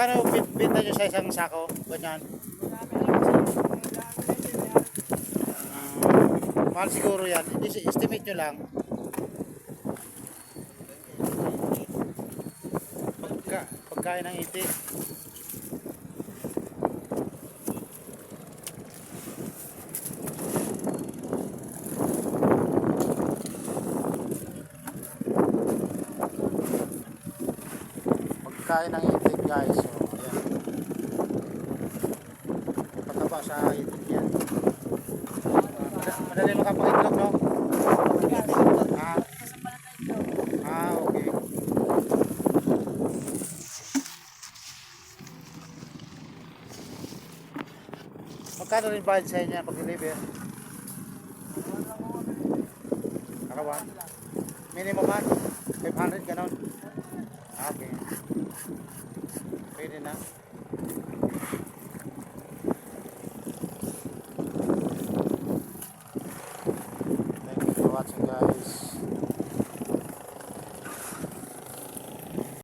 Magkano binta nyo sa isang sako? Ganyan. Ah, mahal siguro yan. Estimate nyo lang. Pagka, pagkain ng iti. Pagkain ng itik guys. So, ayan. Pataba sa itik yan. Mad- Madali makapakitlog, no? Ah, ah, okay. Magkano rin bayad sa inyo pag deliver? Nakawan? Minimum man? Pwede. Thank you for watching guys.